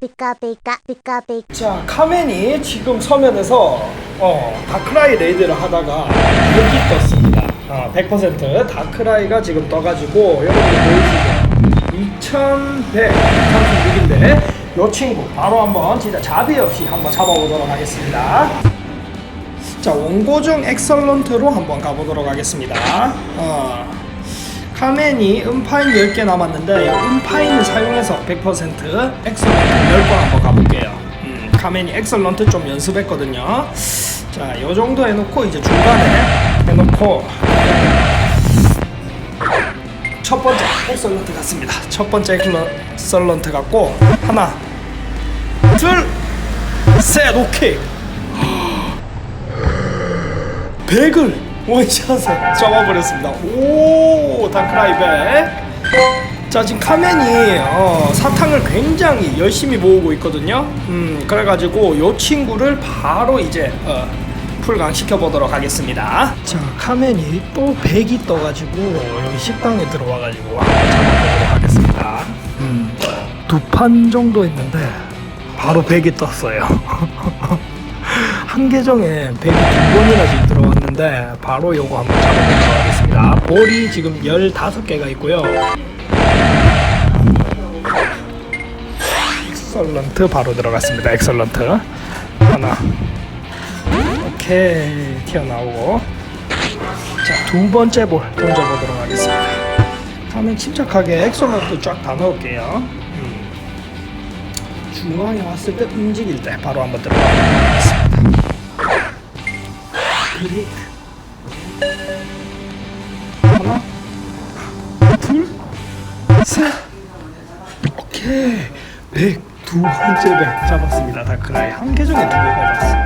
피카 피카 자, 카멘이 지금 서면에서 어, 다크라이 레이드를 하다가 여기 떴습니다. 어, 100% 다크라이가 지금 떠가지고 여러분들 보이시죠? 2136인데 이 친구 바로 한번 진짜 자비 없이 한번 잡아보도록 하겠습니다. 자, 원고정 엑설런트로 한번 가보도록 하겠습니다. 어, 카멘이 음파인 10개 남았는데 이 음파인을 사용해서 100% 엑설런트 10번 한번 가볼게요. 음, 카멘이 엑설런트 좀 연습했거든요. 자, 이 정도 해놓고 이제 중간에 해놓고 첫 번째 엑설런트 같습니다. 첫 번째 엑설런트 같고 하나, 둘, 셋, 오케이. 100을 원샷에 잡아버렸습니다. 오, 다크라이 백. 자, 지금 카멘이 어, 사탕을 굉장히 열심히 모으고 있거든요. 음, 그래가지고 요 친구를 바로 이제 어, 풀강 시켜보도록 하겠습니다. 자, 카멘이 또 100이 떠가지고 여기 식당에 들어와가지고 잡아보도록 하겠습니다. 음, 두 판 정도 했는데 바로 100이 떴어요. 한 계정에 100이 두 번이나 지금 들어왔는데 바로 요거 한번 잡아보도록 하겠습니다. 볼이 지금 15개가 있고요. 엑설런트 바로 들어갔습니다. 엑설런트 하나 오케이 튀어나오고 자 두 번째 볼 던져보도록 하겠습니다. 하면 침착하게 엑설런트 쫙다 넣을게요. 음. 중앙에 왔을 때 움직일 때 바로 한번 들어가도록 하겠습니다. 그리 하나 둘셋 오케이 백두 번째 백 잡았습니다 다크라이 한 계정에 두개 받았어